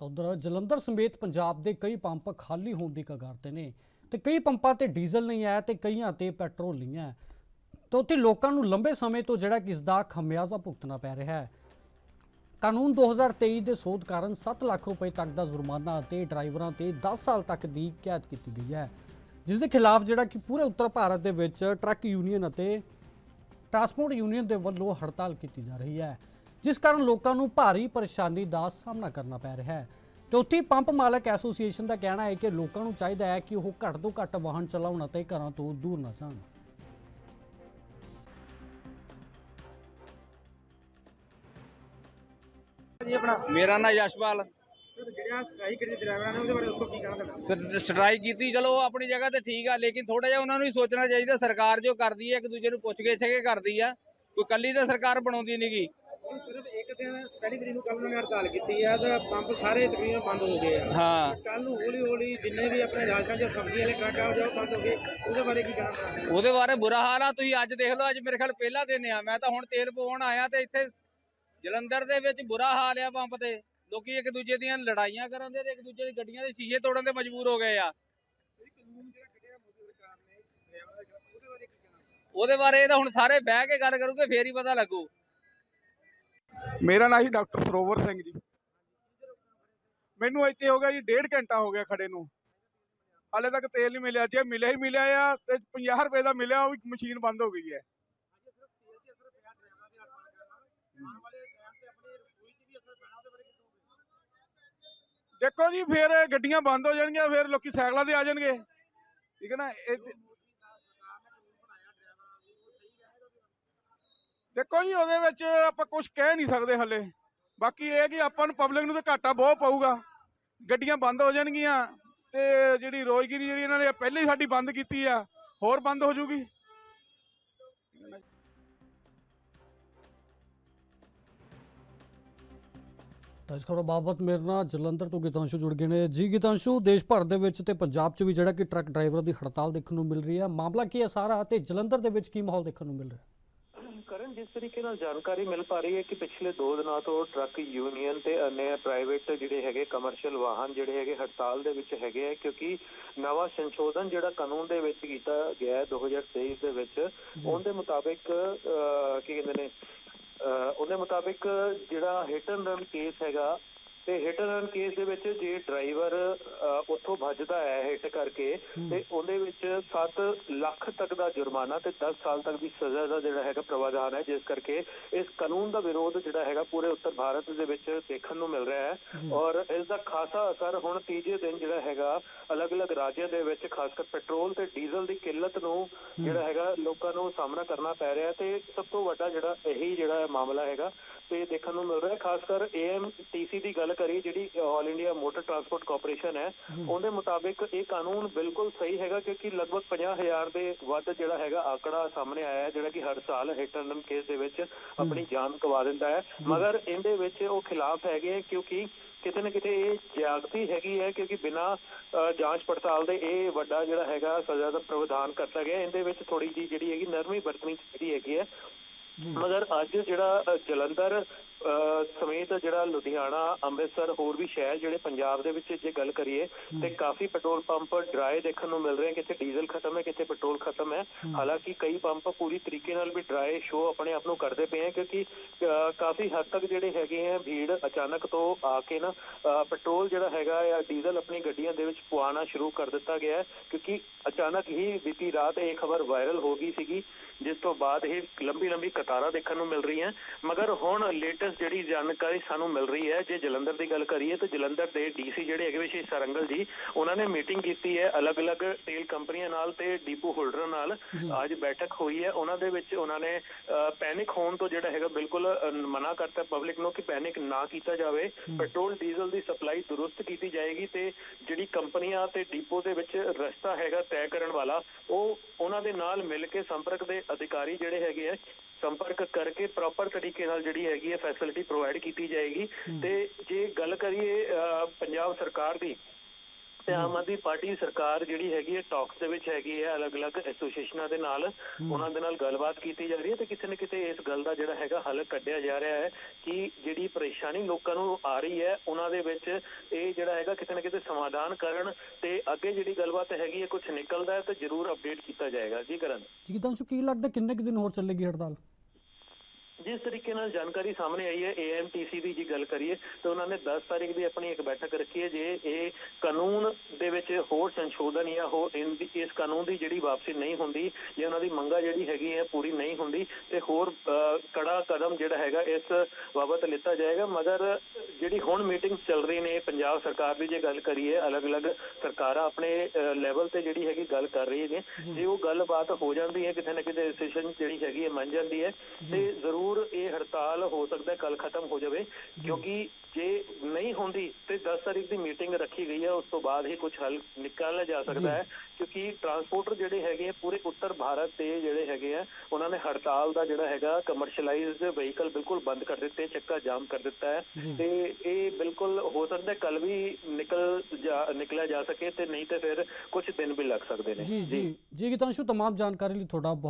ਤਾਂ ਉਧਰ ਜਲੰਧਰ ਸਮੇਤ ਪੰਜਾਬ ਦੇ ਕਈ ਪੰਪ ਖਾਲੀ ਹੋਣ ਦੀ ਕਗਾਰ ਤੇ ਨੇ ਤੇ ਕਈ ਪੰਪਾਂ ਤੇ ਡੀਜ਼ਲ ਨਹੀਂ ਆਇਆ ਤੇ ਕਈਆਂ ਤੇ ਪੈਟਰੋਲ ਨਹੀਂ ਹੈ। ਤਾਂ ਉੱਥੇ ਲੋਕਾਂ ਨੂੰ ਲੰਬੇ ਸਮੇਂ ਤੋਂ ਜਿਹੜਾ ਕਿ ਇਸ ਦਾ ਖਮਿਆਜ਼ਾ ਭੁਗਤਣਾ ਪੈ ਰਿਹਾ ਹੈ। ਕਾਨੂੰਨ 2023 ਦੇ ਸੋਧ ਕਾਰਨ 7 ਲੱਖ ਰੁਪਏ ਤੱਕ ਦਾ ਜੁਰਮਾਨਾ ਅਤੇ ਡਰਾਈਵਰਾਂ ਤੇ 10 ਸਾਲ ਤੱਕ ਦੀ ਕੈਦ ਕੀਤੀ ਗਈ ਹੈ। ਜਿਸ ਦੇ ਖਿਲਾਫ ਜਿਹੜਾ ਕਿ ਪੂਰੇ ਉੱਤਰ ਭਾਰਤ ਦੇ ਵਿੱਚ ਟਰੱਕ ਯੂਨੀਅਨ ਅਤੇ ਟਰਾਂਸਪੋਰਟ ਯੂਨੀਅਨ ਦੇ ਵੱਲੋਂ ਹੜਤਾਲ ਕੀਤੀ ਜਾ ਰਹੀ ਹੈ। ਜਿਸ ਕਾਰਨ ਲੋਕਾਂ ਨੂੰ ਭਾਰੀ ਪਰੇਸ਼ਾਨੀ ਦਾ ਸਾਹਮਣਾ ਕਰਨਾ ਪੈ ਰਿਹਾ ਹੈ। ਤੇ ਉੱਥੇ ਪੰਪ ਮਾਲਕ ਐਸੋਸੀਏਸ਼ਨ ਦਾ ਕਹਿਣਾ ਹੈ ਕਿ ਲੋਕਾਂ ਨੂੰ ਚਾਹੀਦਾ ਹੈ ਕਿ ਉਹ ਘੱਟ ਤੋਂ ਘੱਟ ਵਾਹਨ ਚਲਾਉਣ ਅਤੇ ਘਰਾਂ ਤੋਂ ਦੂਰ ਨਾ ਜਾਣ। ਜੀ ਆਪਣਾ। ਮੇਰਾ ਨਾਂ ਯਸ਼ਪਾਲ ਜਿਹੜਿਆਂ ਸਟ੍ਰਾਈਕ ਕੀਤੀ ਡਰਾਈਵਰਾਂ ਨੇ ਉਹਦੇ ਬਾਰੇ ਦੱਸੋ ਕੀ ਕਹਿਣਾ ਤੁਹਾਡਾ? ਸਟ੍ਰਾਈਕ ਕੀਤੀ ਚਲੋ ਆਪਣੀ ਜਗ੍ਹਾ ਤੇ ਠੀਕ ਆ ਲੇਕਿਨ ਥੋੜਾ ਜਿਹਾ ਉਹਨਾਂ ਨੂੰ ਵੀ ਸੋਚਣਾ ਚਾਹੀਦਾ ਸਰਕਾਰ ਜੋ ਕਰਦੀ ਹੈ ਇੱਕ ਦੂਜੇ ਨੂੰ ਪੁੱਛ ਕੇ ਛਕੇ ਕਰਦੀ ਆ। ਕੋਈ ਕੱਲੀ ਤਾਂ ਸਰਕਾਰ ਬਣਾਉਂਦੀ ਨਹੀਂਗੀ ਹੁਣ ਸਿਰਫ ਇੱਕ ਦਿਨ ਪਹਿਲੀ ਤਰੀਕ ਨੂੰ ਕੱਲ ਉਹਨਾਂ ਨੇ ਹੜਤਾਲ ਕੀਤੀ ਆ ਤਾਂ ਪੰਪ ਸਾਰੇ ਤਕਰੀਬਨ ਬੰਦ ਹੋ ਗਏ ਆ। ਹਾਂ। ਕੱਲ ਨੂੰ ਹੌਲੀ ਹੌਲੀ ਜਿੰਨੇ ਵੀ ਆਪਣੇ ਰਾਜਸਥਾਨ ਚ ਸਬਜ਼ੀ ਵਾਲੇ ਟਰੱਕ ਆ ਉਹ ਜੋ ਬੰਦ ਹੋ ਗਏ ਉਹਦੇ ਬਾਰੇ ਕੀ ਕਹਿਣਾ ਚਾਹੁੰਦੇ ਉਹਦੇ ਬਾਰੇ ਬੁਰਾ ਹਾਲ ਆ ਤੁਸੀਂ ਅੱਜ ਦੇਖ ਲਓ ਅੱਜ ਮੇਰੇ ਖਿਆਲ ਪਹਿਲਾ ਦਿਨ ਆ। ਮੈਂ ਤਾਂ ਹੁਣ ਤੇਲ ਪਵਾਉਣ ਆਇਆ ਤੇ ਇੱਥੇ ਜਲੰਧਰ ਦੇ ਵਿੱਚ ਬੁਰਾ ਹਾਲ ਆ ਪੰਪ ਤੇ। ਲੋਕੀ ਇੱਕ ਦੂਜੇ ਦੀਆਂ ਲੜਾਈਆਂ ਕਰਨ ਦੇ ਤੇ ਇੱਕ ਦੂਜੇ ਦੀ ਗੱਡੀਆਂ ਦੇ ਸ਼ੀਸ਼ੇ ਤੋੜਨ ਤੇ ਮਜਬੂਰ ਹੋ ਗਏ ਆ। ਦਾ ਉਹਦੇ ਬਾਰੇ ਬਾਰੇ ਤਾਂ ਹੁਣ ਸਾਰੇ ਬਹਿ ਕੇ ਗੱਲ ਕਰੂਗੇ ਫੇਰ ਹੀ ਪਤਾ ਲੱਗੂ। ਮੇਰਾ ਨਾਮ ਜੀ ਡਾਕਟਰ ਸਰੋਵਰ ਸਿੰਘ ਜੀ। ਮੈਨੂੰ ਇੱਥੇ ਹੋ ਗਿਆ ਜੀ ਡੇਢ ਘੰਟਾ ਹੋ ਗਿਆ ਖੜੇ ਨੂੰ। ਹਾਲੇ ਤੱਕ ਤੇਲ ਨਹੀਂ ਮਿਲਿਆ। ਜੇ ਮਿਲਿਆ ਹੀ ਮਿਲਿਆ ਆ ਤੇ 50 ਰੁਪਏ ਦਾ ਮਿਲਿਆ, ਉਹ ਵੀ ਮਸ਼ੀਨ ਬੰਦ ਹੋ ਗਈ ਹੈ। ਦੇਖੋ ਜੀ, ਫਿਰ ਗੱਡੀਆਂ ਬੰਦ ਹੋ ਜਾਣਗੀਆਂ, ਫਿਰ ਲੋਕੀ ਸਾਈਕਲਾਂ ਤੇ ਆ ਜਾਣਗੇ। ਠੀਕ ਹੈ ਨਾ? ਦੇਖੋ ਜੀ, ਉਹਦੇ ਵਿੱਚ ਆਪਾਂ ਕੁਝ ਕਹਿ ਨਹੀਂ ਸਕਦੇ ਹੱਲੇ। ਬਾਕੀ ਇਹ ਕਿ ਆਪਾਂ ਨੂੰ ਪਬਲਿਕ ਨੂੰ ਤਾਂ ਘਾਟਾ ਬਹੁਤ ਪਊਗਾ। ਗੱਡੀਆਂ ਬੰਦ ਹੋ ਜਾਣਗੀਆਂ ਤੇ ਜਿਹੜੀ ਰੋਜ਼ਗਾਰੀ ਜਿਹੜੀ ਇਹਨਾਂ ਨੇ ਪਹਿਲੇ ਹੀ ਸਾਡੀ ਬੰਦ ਕੀਤੀ ਆ, ਹੋਰ ਬੰਦ ਹੋ ਜੂਗੀ ਤਾਂ ਇਸ ਖਬਰ ਬਾਬਤ ਮੇਰੇ ਨਾਲ ਜਲੰਧਰ ਤੋਂ ਗੀਤਾਂਸ਼ੂ ਜੁੜ ਗਏ ਨੇ। ਜੀ ਗੀਤਾਂਸ਼ੂ, ਦੇਸ਼ ਭਰ ਦੇ ਵਿੱਚ ਤੇ ਪੰਜਾਬ 'ਚ ਵੀ ਜਿਹੜਾ ਕਿ ਟਰੱਕ ਡਰਾਈਵਰਾਂ ਦੀ ਹੜਤਾਲ ਦੇਖਣ ਨੂੰ ਮਿਲ ਰਹੀ ਹੈ ਮਾਮਲਾ ਕੀ ਹੈ ਸਾਰਾ ਤੇ ਜਲੰਧਰ ਦੇ ਵਿੱਚ ਕੀ ਮਾਹੌਲ ਦੇਖਣ ਨੂੰ ਮਿਲ ਰਿਹਾ? ਹੈ ਕਰਨ ਜਿਸ ਤਰੀਕੇ ਨਾਲ ਜਾਣਕਾਰੀ ਮਿਲ ਪਾ ਰਹੀ ਹੈ ਕਿ ਪਿਛਲੇ 2 ਦਿਨਾਂ ਤੋਂ ਟਰੱਕ ਯੂਨੀਅਨ ਤੇ ਅਨੇ ਪ੍ਰਾਈਵੇਟ ਜਿਹੜੇ ਹੈਗੇ ਕਮਰਸ਼ੀਅਲ ਵਾਹਨ ਜਿਹੜੇ ਹੈਗੇ ਹੜਤਾਲ ਦੇ ਵਿੱਚ ਹੈਗੇ ਆ ਕਿਉਂਕਿ ਨਵਾਂ ਸੰਸ਼ੋਧਨ ਜਿਹੜਾ ਕਾਨੂੰਨ ਦੇ ਵਿੱਚ ਕੀਤਾ ਗਿਆ ਹੈ 2023 ਦੇ ਵਿੱਚ ਉਹਦੇ ਮੁਤਾਬਿਕ ਕੀ ਕਹਿੰਦੇ ਨੇ ਉਹਦੇ ਮੁਤਾਬਿਕ ਜਿਹੜਾ ਹਿੱਟ ਐਂਡ ਰਨ ਕੇਸ ਹੈਗਾ ਤੇ ਹਿੱਟ ਰਨ ਕੇਸ ਦੇ ਵਿੱਚ ਜੇ ਡਰਾਈਵਰ ਉੱਥੋਂ ਭੱਜਦਾ ਹੈ ਹਿੱਟ ਕਰਕੇ ਤੇ ਉਹਦੇ ਵਿੱਚ 7 ਲੱਖ ਤੱਕ ਦਾ ਜੁਰਮਾਨਾ ਤੇ 10 ਸਾਲ ਤੱਕ ਦੀ ਸਜ਼ਾ ਦਾ ਜਿਹੜਾ ਹੈਗਾ ਪ੍ਰਾਵਧਾਨ ਹੈ ਜਿਸ ਕਰਕੇ ਇਸ ਕਾਨੂੰਨ ਦਾ ਵਿਰੋਧ ਜਿਹੜਾ ਹੈਗਾ ਪੂਰੇ ਉੱਤਰ ਭਾਰਤ ਦੇ ਵਿੱਚ ਦੇਖਣ ਨੂੰ ਮਿਲ ਰਿਹਾ ਹੈ। ਔਰ ਇਸ ਦਾ ਖਾਸਾ ਅਸਰ ਹੁਣ ਤੀਜੇ ਦਿਨ ਜਿਹੜਾ ਹੈਗਾ ਅਲੱਗ-ਅਲੱਗ ਰਾਜਾਂ ਦੇ ਵਿੱਚ ਖਾਸ ਕਰ ਪੈਟਰੋਲ ਤੇ ਡੀਜ਼ਲ ਦੀ ਕਿੱਲਤ ਨੂੰ ਜਿਹੜਾ ਹੈਗਾ ਲੋਕਾਂ ਨੂੰ ਸਾਹਮਣਾ ਕਰਨਾ ਪੈ ਰਿਹਾ ਤੇ ਸਭ ਤੋਂ ਵੱਡਾ ਜਿਹੜਾ ਇਹੀ ਜਿਹੜਾ ਮਾਮਲਾ ਹੈਗਾ ਤੇ ਦੇਖਣ ਨੂੰ ਮਿਲ ਰਿਹਾ। ਖਾਸ ਕਰ ਏਐਮਟੀਸੀ ਦੀ ਗੱਲ ਕਰੀ ਜਿਹੜੀ all India motor transport corporation ਹੈ ਉਹਦੇ ਮੁਤਾਬਿਕ ਇਹ ਕਾਨੂੰਨ ਬਿਲਕੁਲ ਸਹੀ ਹੈਗਾ ਕਿਉਂਕਿ ਲਗਭਗ 50000 ਦੇ ਵੱਧ ਜਿਹੜਾ ਹੈਗਾ ਆંકੜਾ ਸਾਹਮਣੇ ਆਇਆ ਹੈ ਜਿਹੜਾ ਕਿ ਹਰ ਸਾਲ ਹਿੱਟ ਐਂਡ ਕੇਸ ਦੇ ਵਿੱਚ ਆਪਣੀ ਜਾਨ ਗਵਾ ਦਿੰਦਾ ਹੈ। ਮਗਰ ਇਹਦੇ ਵਿੱਚ ਉਹ ਖਿਲਾਫ ਹੈਗੇ ਕਿਉਂਕਿ ਕਿਤੇ ਨਾ ਕਿਤੇ ਇਹ ਜਾਗਤੀ ਹੈਗੀ ਹੈ ਕਿਉਂਕਿ ਬਿਨਾ ਜਾਂਚ ਪੜਤਾਲ ਦੇ ਇਹ ਵੱਡਾ ਜਿਹੜਾ ਹੈਗਾ ਸਜ਼ਾ ਦਾ ਪ੍ਰਾਵਧਾਨ ਕਰਤਾ ਗਿਆ। ਇਹਦੇ ਵਿੱਚ ਥੋੜੀ ਜੀ ਜਿਹੜੀ ਹੈਗੀ ਨਰਮੀ ਵਰਤਣੀ ਚਾਹੀਦੀ ਹੈਗੀ ਹੈ। ਮਗਰ ਅੱਜ ਜਿਹੜਾ ਜਲੰਧਰ ਸਮੇਤ ਜਿਹੜਾ ਲੁਧਿਆਣਾ ਅੰਮ੍ਰਿਤਸਰ ਹੋਰ ਵੀ ਸ਼ਹਿਰ ਜਿਹੜੇ ਪੰਜਾਬ ਦੇ ਵਿੱਚ ਜੇ ਗੱਲ ਕਰੀਏ ਤੇ ਕਾਫੀ ਪੈਟਰੋਲ ਪੰਪ ਡਰਾਈ ਦੇਖਣ ਨੂੰ ਮਿਲ ਰਹੇ ਕਿਤੇ ਡੀਜ਼ਲ ਖਤਮ ਹੈ ਕਿਤੇ ਪੈਟਰੋਲ ਖਤਮ ਹੈ। ਹਾਲਾਂਕਿ ਕਈ ਪੰਪ ਪੂਰੀ ਤਰੀਕੇ ਨਾਲ ਵੀ ਡਰਾਈ ਸ਼ੋ ਆਪਣੇ ਆਪ ਨੂੰ ਕਰਦੇ ਪਏ ਹੈ ਕਿਉਂਕਿ ਕਾਫੀ ਹੱਦ ਤੱਕ ਜਿਹੜੇ ਹੈਗੇ ਹੈ ਭੀੜ ਅਚਾਨਕ ਤੋਂ ਆ ਕੇ ਨਾ ਪੈਟਰੋਲ ਜਿਹੜਾ ਹੈਗਾ ਜਾਂ ਡੀਜ਼ਲ ਆਪਣੀ ਗੱਡੀਆਂ ਦੇ ਵਿੱਚ ਪਵਾਉਣਾ ਸ਼ੁਰੂ ਕਰ ਦਿੱਤਾ ਗਿਆ ਹੈ ਕਿਉਂਕਿ ਅਚਾਨਕ ਹੀ ਬੀਤੀ ਰਾਤ ਇਹ ਖਬਰ ਵਾਇਰਲ ਹੋ ਗਈ ਸੀਗੀ ਜਿਸ ਤੋਂ ਬਾਅਦ ਇਹ ਲੰਬੀ ਲੰਬੀ ਕਤਾਰਾਂ ਦੇਖਣ ਨੂੰ ਮਿਲ ਰਹੀਆਂ। ਮਗਰ ਹੁਣ ਲੇਟੈਸਟ ਜਿਹੜੀ ਜਾਣਕਾਰੀ ਸਾਨੂੰ ਮਿਲ ਰਹੀ ਹੈ ਜੇ ਜਲੰਧਰ ਦੀ ਗੱਲ ਕਰੀਏ ਤਾਂ ਜਲੰਧਰ ਦੇ ਡੀਸੀ ਜਿਹੜੇ ਹੈਗੇ ਵਿਸ਼ੇਸ਼ ਸਰੰਗਲ ਜੀ ਉਹਨਾਂ ਨੇ ਮੀਟਿੰਗ ਕੀਤੀ ਹੈ ਅਲੱਗ-ਅਲੱਗ ਤੇਲ ਕੰਪਨੀਆਂ ਨਾਲ ਤੇ ਡੀਪੂ ਹੋਲਡਰਾਂ ਨਾਲ। ਅੱਜ ਬੈਠਕ ਹੋਈ ਹੈ ਉਹਨਾਂ ਦੇ ਵਿੱਚ ਉਹਨਾਂ ਨੇ ਪੈਨਿਕ ਹੋਣ ਤੋਂ ਜਿਹੜਾ ਹੈਗਾ ਬਿਲਕੁਲ ਮਨਾ ਕਰਤਾ ਪਬਲਿਕ ਨੂੰ ਕਿ ਪੈਨਿਕ ਨਾ ਕੀਤਾ ਜਾਵੇ। ਪੈਟਰੋਲ ਡੀਜ਼ਲ ਦੀ ਸਪਲਾਈ ਦੁਰਸਤ ਕੀਤੀ ਜਾਏਗੀ ਤੇ ਜਿਹੜੀ ਕੰਪਨੀਆਂ ਤੇ ਡੀਪੋ ਦੇ ਵਿੱਚ ਰਸਤਾ ਹੈਗਾ ਤੈਅ ਕਰਨ ਵਾਲਾ ਉਹ ਉਹਨਾਂ ਦੇ ਨਾਲ ਮਿਲ ਕੇ ਸੰਪਰਕ ਦੇ ਅਧਿਕਾਰੀ ਜਿਹੜੇ ਹੈਗੇ ਆ ਸੰਪਰਕ ਕਰਕੇ ਪ੍ਰੋਪਰ ਤਰੀਕੇ ਨਾਲ ਜਿਹੜੀ ਹੈਗੀ ਹੈ ਫੈਸਿਲਿਟੀ ਪ੍ਰੋਵਾਈਡ ਕੀਤੀ ਜਾਏਗੀ ਤੇ ਜੇ ਗੱਲ ਕਰੀਏ ਪੰਜਾਬ ਸਰਕਾਰ ਦੀ ਤੇ ਆਮ ਆਦਮੀ ਪਾਰਟੀ ਸਰਕਾਰ ਜਿਹੜੀ ਹੈਗੀ ਹੈ ਟਾਕਸ ਦੇ ਵਿੱਚ ਹੈਗੀ ਹੈ ਅਲੱਗ-ਅਲੱਗ ਐਸੋਸੀਏਸ਼ਨਾਂ ਦੇ ਨਾਲ ਉਹਨਾਂ ਦੇ ਨਾਲ ਗੱਲਬਾਤ ਕੀਤੀ ਜਾ ਰਹੀ ਹੈ ਤੇ ਕਿਤੇ ਨਾ ਕਿਤੇ ਇਸ ਗੱਲ ਦਾ ਜਿਹੜਾ ਹੈਗਾ ਹੱਲ ਕੱਢਿਆ ਜਾ ਰਿਹਾ ਹੈ ਕਿ ਜਿਹੜੀ ਪਰੇਸ਼ਾਨੀ ਲੋਕਾਂ ਨੂੰ ਆ ਰਹੀ ਹੈ ਉਹਨਾਂ ਦੇ ਵਿੱਚ ਇਹ ਜਿਹੜਾ ਹੈਗਾ ਕਿਤੇ ਨਾ ਕਿਤੇ ਸਮਾਧਾਨ ਕਰਨ ਤੇ ਅੱਗੇ ਜਿਹੜੀ ਗੱਲਬਾਤ ਹੈਗੀ ਹੈ ਕੁਝ ਨਿਕਲਦਾ ਹੈ ਤੇ ਜ਼ਰੂਰ ਅਪਡੇਟ ਕੀਤਾ ਜਾਏਗਾ। ਜੀ ਕਰਨ। ਜੀ ਤਾਂ ਕੀ ਲੱਗਦਾ ਕਿੰਨੇ ਕੁ ਦਿਨ ਹੋਰ ਚੱਲੇਗੀ ਹੜਤਾਲ? ਜਿਸ ਤਰੀਕੇ ਨਾਲ ਜਾਣਕਾਰੀ ਸਾਹਮਣੇ ਆਈ ਹੈ ਏਐਮਟੀਸੀ ਦੀ ਜੀ ਗੱਲ ਕਰੀਏ ਤਾਂ ਉਹਨਾਂ ਨੇ 10 ਤਾਰੀਖ ਦੀ ਆਪਣੀ ਇੱਕ ਬੈਠਕ ਰੱਖੀ ਹੈ ਜੇ ਇਹ ਕਾਨੂੰਨ ਦੇ ਵਿੱਚ ਹੋਰ ਸੰਸ਼ੋਧਨ ਜਾਂ ਹੋਰ ਇਸ ਕਾਨੂੰਨ ਦੀ ਜਿਹੜੀ ਵਾਪਸੀ ਨਹੀਂ ਹੁੰਦੀ ਜਾਂ ਉਹਨਾਂ ਦੀ ਮੰਗਾਂ ਜਿਹੜੀ ਹੈਗੀ ਹੈ ਪੂਰੀ ਨਹੀਂ ਹੁੰਦੀ ਤੇ ਹੋਰ ਕੜਾ ਕਦਮ ਜਿਹੜਾ ਹੈਗਾ ਇਸ ਬਾਬਤ ਲਿੱਤਾ ਜਾਏਗਾ। ਮਗਰ ਜਿਹੜੀ ਹੁਣ ਮੀਟਿੰਗ ਚੱਲ ਰਹੀ ਨੇ ਪੰਜਾਬ ਸਰਕਾਰ ਦੀ ਜੇ ਗੱਲ ਕਰੀਏ ਅਲੱਗ-ਅਲੱਗ ਸਰਕਾਰਾਂ ਆਪਣੇ ਲੈਵਲ ਤੇ ਜਿਹੜੀ ਹੈਗੀ ਗੱਲ ਕਰ ਰਹੀ ਨੇ ਜੇ। ਉਹ ਗੱਲਬਾਤ ਹੋ ਜਾਂਦੀ ਹੈ ਕਿਤੇ ਨਾ ਕਿਤੇ ਡਿਸੀਜਨ ਜਿਹੜੀ ਹੈਗੀ ਹੈ ਮੰਨ ਜਾਂਦੀ ਹੈ ਤੇ ਜ਼ਰੂਰ ਇਹ ਹੜਤਾਲ ਹੋ ਸਕਦਾ ਕੱਲ ਖਤਮ ਹੋ ਜਾਵੇ ਕਿਉਂਕਿ ਜੇ ਨਹੀਂ ਹੁੰਦੀ ਤੇ 10 ਤਾਰੀਖ ਦੀ ਮੀਟਿੰਗ ਰੱਖੀ ਗਈ ਹੈ ਉਸ ਤੋਂ ਬਾਅਦ ਹੀ ਕੁਝ ਹੱਲ ਨਿਕਾਲਿਆ ਜਾ ਸਕਦਾ ਹੈ ਕਿਉਂਕਿ ਟਰਾਂਸਪੋਰਟਰ ਜਿਹੜੇ ਹੈਗੇ ਆ ਪੂਰੇ ਉੱਤਰ ਭਾਰਤ ਦੇ ਜਿਹੜੇ ਹੈਗੇ ਆ ਉਹਨਾਂ ਨੇ ਹੜਤਾਲ ਦਾ ਜਿਹੜਾ ਹੈਗਾ ਕਮਰਸ਼ੀਅਲਾਈਜ਼ਡ ਵਹੀਕਲ ਬਿਲਕੁਲ ਬੰਦ ਕਰ ਦਿੱਤੇ ਚੱਕਾ ਜਾਮ ਕਰ ਦਿੱਤਾ ਹੈ ਜੀ। ਤੇ ਇਹ ਬਿਲਕੁਲ ਹੋ ਸਕਦਾ ਕੱਲ ਵੀ ਨਿਕਲ ਜਾ ਨਿਕਲਿਆ ਜਾ ਸਕੇ ਤੇ ਨਹੀਂ ਤੇ ਫਿਰ ਕੁਝ ਦਿਨ ਵੀ ਲੱਗ ਸਕਦੇ ਨੇ ਜੀ ਜੀ ਜੀ ਗੀਤਾਂਸ਼ੂ तमाम ਜਾਣਕਾਰੀ ਲਈ ਤੁਹਾਡਾ ਬਹੁਤ